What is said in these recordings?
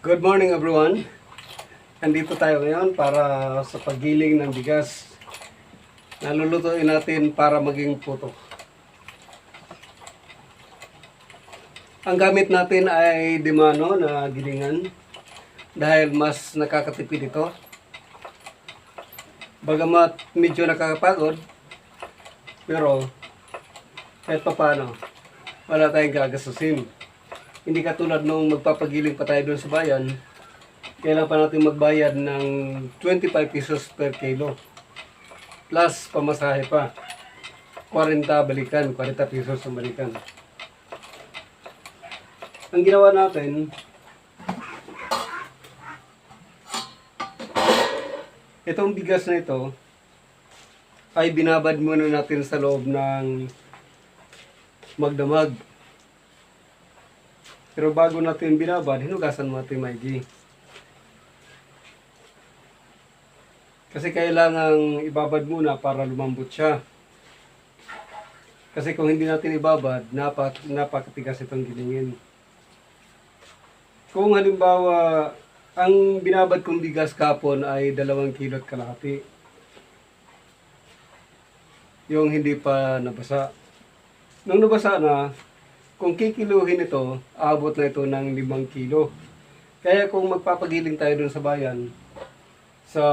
Good morning everyone. Nandito tayo ngayon para sa paggiling ng bigas. Nalulutuin natin para maging puto. Ang gamit natin ay dimano na gilingan dahil mas nakakatipid ito. Bagamat medyo nakakapagod, pero kahit pa paano, wala tayong gagastusin. Hindi katulad nung magpapagiling pa tayo doon sa bayan, kailangan pa natin magbayad ng 25 pesos per kilo. Plus pamasahe pa. 40 balikan, 40 pesos ang balikan. Ang ginawa natin, itong bigas na ito, ay binabad muna natin sa loob ng magdamag. Pero bago natin binabad, hinugasan mo natin maigi. Kasi kailangang ibabad muna para lumambot siya. Kasi kung hindi natin ibabad, napak napakatigas itong gilingin. Kung halimbawa, ang binabad kong bigas kapon ay dalawang kilot kalahati. Yung hindi pa nabasa. Nung nabasa na, kung kikiluhin ito, abot na ito ng 5 kilo. Kaya kung magpapagiling tayo dun sa bayan, sa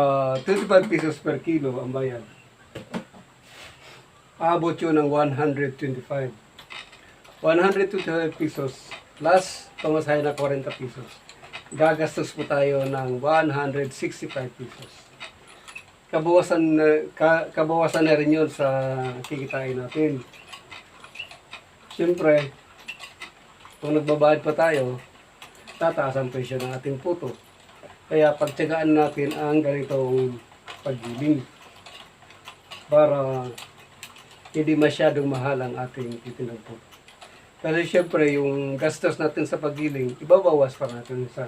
25 pesos per kilo ang bayad, abot yun ng 125. 125 pesos plus pamasahe na 40 pesos. Gagastos po tayo ng 165 pesos. Kabawasan ka, kabawasan na rin yun sa kikitain natin. Siyempre, kung nagbabayad pa tayo, tataas ang presyo ng ating puto. Kaya pagtyagaan natin ang ganitong paggiling para hindi masyadong mahal ang ating itinagpo. Kasi siyempre, yung gastos natin sa paggiling, ibabawas pa natin sa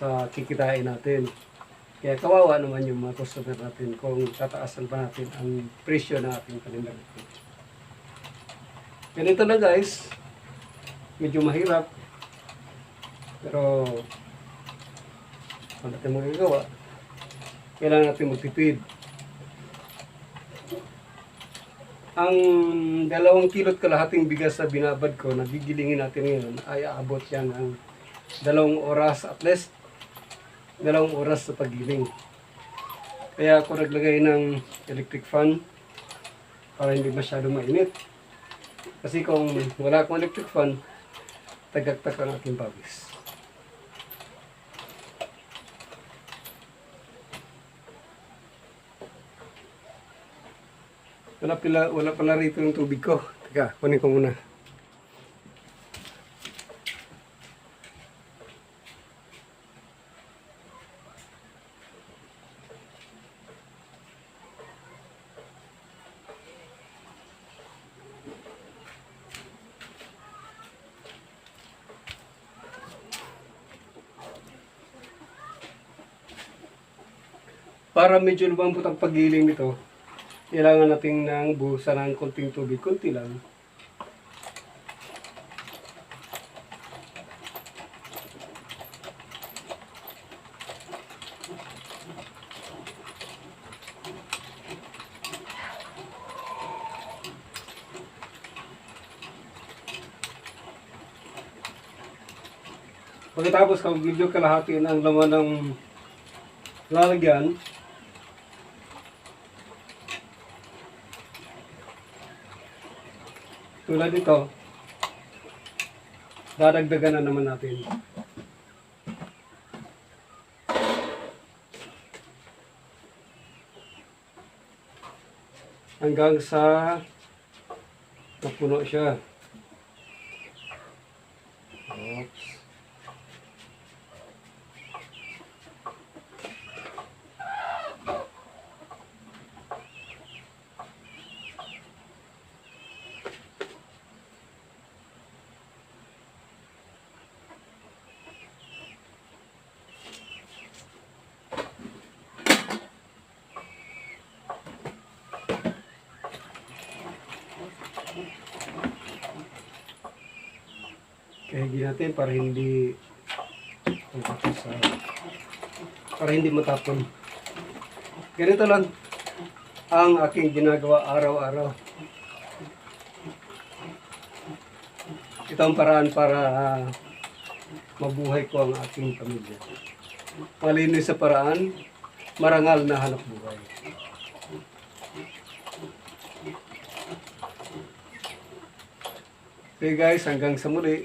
sa kikitain natin. Kaya kawawa naman yung mga customer natin kung tataasan pa natin ang presyo ng ating panindag. Ganito na guys. Medyo mahirap. Pero wala natin magagawa. Kailangan natin magtipid. Ang dalawang kilot kalahating bigas na binabad ko, nagigilingin natin ngayon, ay aabot yan ng dalawang oras at least dalawang oras sa paggiling. Kaya ako naglagay ng electric fan para hindi masyadong mainit. Kasi kung wala akong electric fan, tagaktak ang aking pawis. Wala pala, wala pala rito yung tubig ko. Teka, kunin ko muna. Para medyo lumambot ang paggiling nito, kailangan natin ng buhusan ng konting tubig, konti lang. Pagkatapos kung medyo kalahati ng laman ng lalagyan, Tulad nito, dadagdagan na naman natin. Hanggang sa napuno siya. Ihigin natin para hindi para hindi matapon. Ganito lang ang aking ginagawa araw-araw. Ito ang paraan para ah, mabuhay ko ang aking pamilya. Malinis sa paraan, marangal na hanap buhay. Okay guys, hanggang sa muli.